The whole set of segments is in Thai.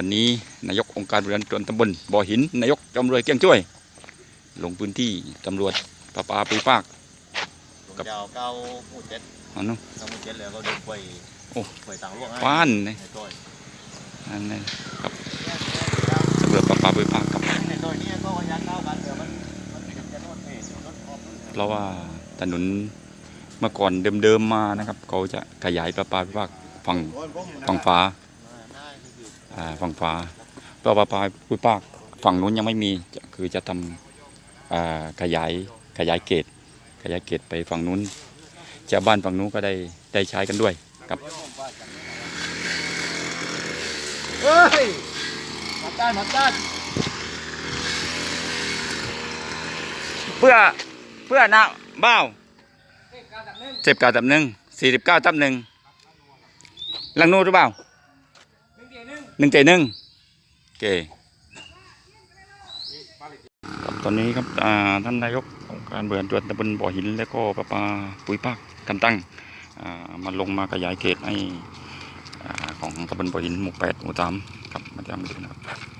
วันนี้นายกองค์การบริหารส่วนตำบลบ่อหินนายกจำรวยเกี้ยงช่วย ลงพื้นที่ตำรวจประปาปีปากหลวงเจ้าเก้าหมู่เจ็ดเอเนาะเก้าหมู่เจ็ดแล้วก็เดินไปโอ้ไปต่างหลวงให้ฟ้านนี่ในต้อยอันนี้ครับตำรวจประปาปีปากครับในต้อยนี่ก็ยันเก้ากันเดี๋ยวมันมันจะโน่นเหตุรถออกรถเพราะว่าถนนเมื่อก่อนเดิมๆมานะครับ เขาจะขยายประปาปีปากฝั่งฝั่งฟ้า ฝั่งฟ้าเพราะว่าปลาปุ้ยปากฝั่งนู้นยังไม่มีจะคือจะทำอ่าขยายขยายเกตขยายเกตไปฝั่งนู้นชาวบ้านฝั่งนู้นก็ได้ได้ใช้กันด้วยครับเฮ้ยมาต้านมาต้านเพื่อเพื่อนะบ้าวสิบเก้าตับหนึ่งสี่สิบเก้าตับหนึ่งลังนู้นหรือเปล่า หนึ่งเจหนึ่งโอเคครับตอนนี้ครับอ่าท่านนายกองค์การเบือนตรวจตำบลบ่อหิน แล้วก็ประปาปุ๋ยปากกันตั้งอ่ามาลงมาขยายเขตให้อ่าของตำบลบ่อหินหมู่แปดหมู่สามครับมาจำดูนะครับ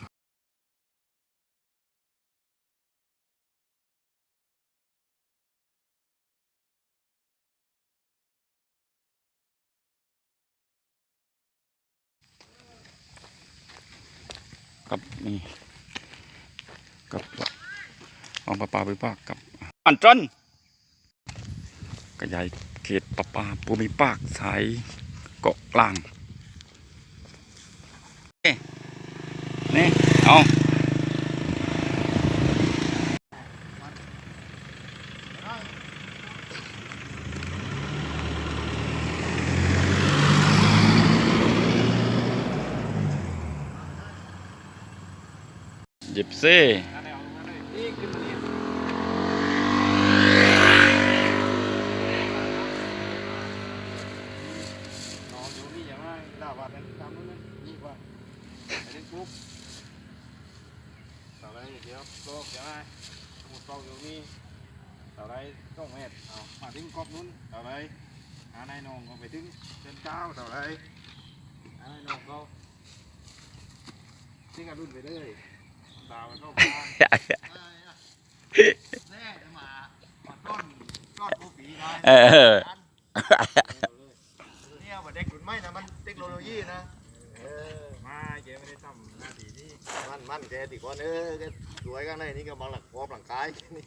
กับนี่กับเอาปลาปลาไปปากกับอันตรนกระยายเขตปลาปลาภูมิภาคสายเกาะกลางนี่นี่เอา ยิบซ่น้องอยู่นี่อย่างไรลาบาดตามนู้นนะนี่ว่าไปเล่นปุ๊บต่อไปเดียวโลกอย่างไรหมดกอยู่นี่ต่อไปต้องเม็ดเอามาถึงกอบนู้นต่อไปหานนองก็ไปถึงเส้นเก้าต่อไปหานนองก็ทิ้งกันรุ่นไปเลย ดาวมันเข้าบ้านแน่จะมามาต้นยอดผู้ฝีมาเออเนี่ยว่าเด็กรุ่นใหม่นะมันเทคโนโลยีนะเออมาแกไม่ได้ทำหน้าที่นี่มันมันแกติก่อนเออแกสวยกันเลยนี่ก็บางหลักพอบหลังกายนี่